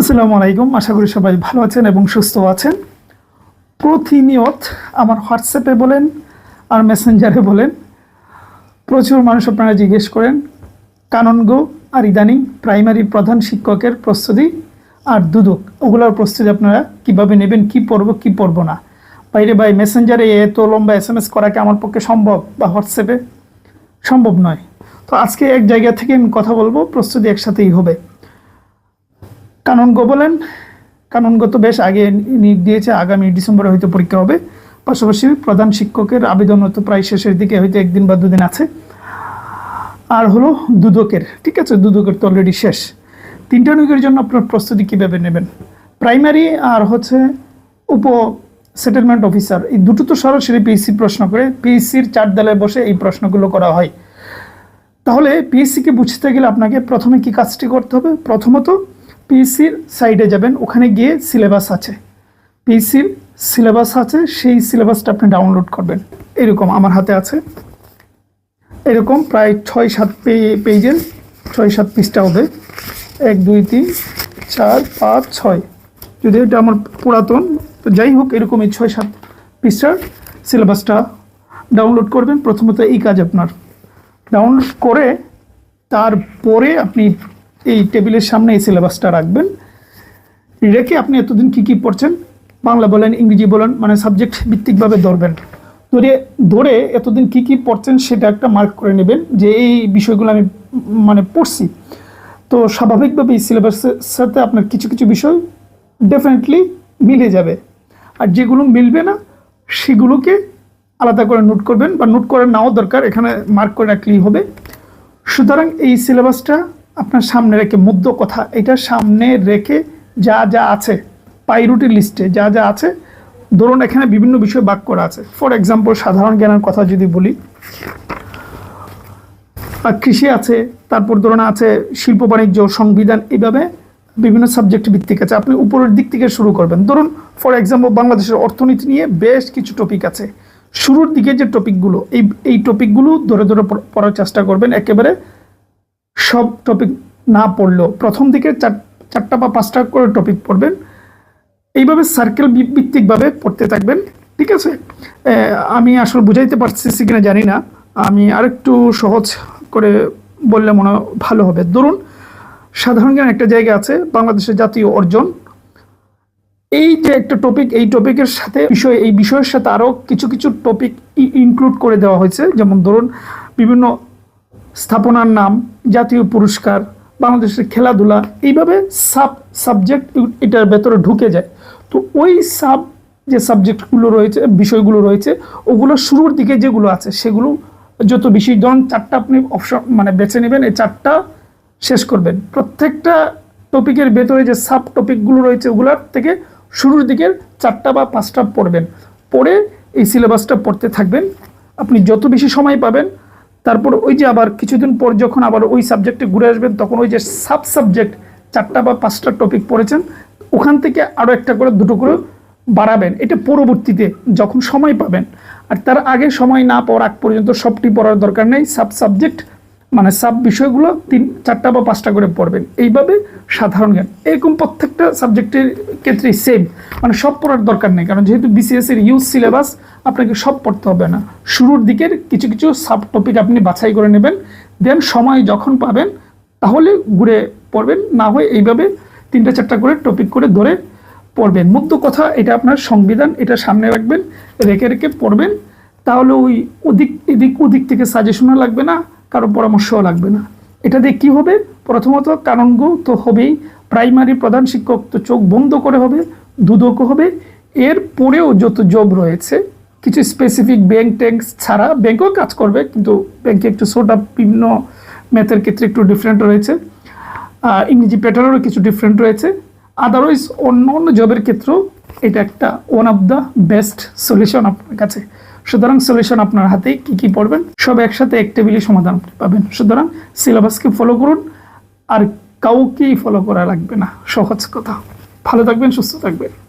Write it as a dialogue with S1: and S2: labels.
S1: আসসালামু আলাইকুম। আশা করি সবাই ভালো আছেন এবং সুস্থ আছেন। প্রতিনিয়ত আমার হোয়াটসঅ্যাপে বলেন, আর মেসেঞ্জারে বলেন, প্রচুর মানুষ আপনারা জিজ্ঞেস করেন কাননগো আর ইদানিং প্রাইমারি প্রধান শিক্ষকের প্রস্তুতি আর দুদক, ওগুলোর প্রস্তুতি আপনারা কীভাবে নেবেন, কি পড়ব কি পড়ব না? বাইরে ভাই মেসেঞ্জারে এত লম্বা এস এম এস করা কি আমার পক্ষে সম্ভব বা হোয়াটসঅ্যাপে সম্ভব নয়। তো আজকে এক জায়গা থেকে আমি কথা বলব, প্রস্তুতি একসাথেই হবে। কাননগ বলেন। কাননগ তো বেশ আগে নিয়োগ দিয়েছে, আগামী ডিসেম্বরে হয়তো পরীক্ষা হবে। পাশাপাশি প্রধান শিক্ষকের আবেদন তো প্রায় শেষের দিকে, হয়তো একদিন বা দুদিন আছে। আর হলো দুদকের, ঠিক আছে, দুদকের তো অলরেডি শেষ। তিনটা নিয়োগের জন্য আপনার প্রস্তুতি কীভাবে নেবেন? প্রাইমারি আর হচ্ছে উপ সেটেলমেন্ট অফিসার এই দুটো তো সরাসরি পিএসসি প্রশ্ন করে। পিএসসির চার দেলায় বসে এই প্রশ্নগুলো করা হয়। তাহলে পিএসসিকে বুঝতে গেলে আপনাকে প্রথমে কি কাজটি করতে হবে? প্রথমত পিএসসির সাইডে যাবেন, ওখানে গিয়ে সিলেবাস আছে। পিএসসির সিলেবাস আছে, সেই সিলেবাসটা আপনি ডাউনলোড করবেন। এরকম আমার হাতে আছে। এরকম প্রায় ছয় সাত পেজের ছয় সাত পিসটা হবে। এক, দুই, তিন, চার, পাঁচ, ছয়। যদি এটা আমার পুরাতন, তো যাই হোক এরকম এই ছয় সাত পৃষ্ঠার সিলেবাসটা ডাউনলোড করবেন। প্রথমত এই কাজ আপনার। ডাউনলোড করে তারপরে আপনি এই টেবিলের সামনে এই সিলেবাসটা রাখবেন। রেখে আপনি এতদিন কী কী পড়ছেন? বাংলা বলেন, ইংরেজি বলেন মানে সাবজেক্ট ভিত্তিকভাবে ধরবেন। ধরে ধরে এতদিন কী কী পড়ছেন সেটা একটা মার্ক করে নেবেন যে এই বিষয়গুলো আমি মানে পড়ছি। তো স্বাভাবিকভাবে এই সিলেবাসের সাথে আপনার কিছু কিছু বিষয় ডেফিনেটলি মিলে যাবে। আর যেগুলো মিলবে না, সেগুলোকে আলাদা করে নোট করবেন বা নোট করে নাও দরকার, এখানে মার্ক করে রাখলেই হবে। সুতরাং এই সিলেবাসটা আপনার সামনে রেখে মধ্য কথা, এটা সামনে রেখে যা যা আছে, পাইরুটি লিস্টে যা যা আছে, ধরুন এখানে বিভিন্ন বিষয় বাক করা আছে। ফর এক্সাম্পল সাধারণ জ্ঞানের কথা যদি বলি কৃষি আছে, তারপর ধরুন আছে শিল্প, বাণিজ্য, সংবিধান এইভাবে বিভিন্ন সাবজেক্ট ভিত্তিক আছে। আপনি উপরের দিক থেকে শুরু করবেন। ধরুন ফর এক্সাম্পল বাংলাদেশের অর্থনীতি নিয়ে বেশ কিছু টপিক আছে। শুরুর দিকে যে টপিকগুলো এই এই টপিকগুলো ধরে ধরে পড়ার চেষ্টা করবেন। একেবারে সব টপিক না পড়লেও প্রথম দিকে চার, চারটা বা পাঁচটা করে টপিক পড়বেন। এইভাবে সার্কেল ভিত্তিকভাবে পড়তে থাকবেন, ঠিক আছে? আমি আসলে বুঝাইতে পারছি কিনা জানি না। আমি আরেকটু সহজ করে বললে মনে ভালো হবে। ধরুন, সাধারণ জ্ঞান একটা জায়গা আছে, বাংলাদেশের জাতীয় অর্জন। এই যে একটা টপিক এই টপিকের সাথে বিষয়, এই বিষয়ের সাথে আরও কিছু কিছু টপিক ইনক্লুড করে দেওয়া হয়েছে। যেমন ধরুন, বিভিন্ন স্থাপনার নাম জাতীয় পুরস্কার, বাংলাদেশের খেলাধুলা, এইভাবে সাব সাবজেক্ট এটার ভেতরে ঢুকে যায়। তো ওই সাব যে সাবজেক্টগুলো রয়েছে, বিষয়গুলো রয়েছে, ওগুলো শুরুর দিকে যেগুলো আছে, সেগুলো যত বেশি, ধরুন চারটা আপনি অপশন মানে বেছে নেবেন, এই চারটা শেষ করবেন। প্রত্যেকটা টপিকের ভেতরে যে সাব টপিকগুলো রয়েছে, ওগুলোর থেকে শুরুর দিকের চারটা বা পাঁচটা পড়বেন। পড়ে এই সিলেবাসটা পড়তে থাকবেন। আপনি যত বেশি সময় পাবেন তারপর ওই যে আবার কিছুদিন পর যখন আবার ওই সাবজেক্টে ঘুরে আসবেন, তখন ওই যে সাব সাবজেক্ট চারটা বা পাঁচটা টপিক পড়েছেন, ওখান থেকে আরও একটা করে, দুটো করে বাড়াবেন। এটা পরবর্তীতে যখন সময় পাবেন। আর তার আগে সময় না পাওয়ার আগ পর্যন্ত সবটি পড়ার দরকার নেই। সাব সাবজেক্ট মানে সাব বিষয়গুলো তিন, চারটা বা পাঁচটা করে পড়বেন। এইভাবে সাধারণ জ্ঞান। এরকম প্রত্যেকটা সাবজেক্টের ক্ষেত্রেই সেম মানে সব পড়ার দরকার নেই। কারণ যেহেতু বিসিএস এর ইউজ সিলেবাস আপনাকে সব পড়তে হবে না। শুরুর দিকের কিছু কিছু সাব টপিক আপনি বাছাই করে নেবেন। দেন সময় যখন পাবেন, তাহলে ঘুরে পড়বেন। না হয় এইভাবে তিনটা, চারটা করে টপিক করে ধরে পড়বেন। মুগ্ধ কথা, এটা আপনার সংবিধান, এটা সামনে রাখবেন, রেখে রেখে পড়বেন। তাহলে ওই ওদিক, এদিক, ওদিক থেকে সাজেশনও লাগবে না, কারও পরামর্শও লাগবে না। এটা দিয়ে কী হবে? প্রথমত কারণগো তো হবেই। প্রাইমারি প্রধান শিক্ষক তো চোখ বন্ধ করে হবে, দুদকও হবে। এর পরেও যত জব রয়েছে কিছু স্পেসিফিক ব্যাংক ট্যাঙ্ক ছাড়া ব্যাংকেও কাজ করবে, কিন্তু ব্যাংকে একটু সোটা বিভিন্ন ম্যাথের ক্ষেত্রে একটু ডিফারেন্ট রয়েছে। ইংরেজি প্যাটার্নেরও কিছু ডিফারেন্ট রয়েছে। আদারওয়াইজ অন্য অন্য জবের ক্ষেত্রেও এটা একটা one of the best solution আপনার কাছে। সুতরাং সলিউশন আপনার হাতে কী কী পড়বেন, সব একসাথে এক টেবিলে সমাধান পাবেন। সুতরাং সিলেবাসকে ফলো করুন, আর কাউকেই ফলো করা লাগবে না। সহজ কথা। ভালো থাকবেন, সুস্থ থাকবেন।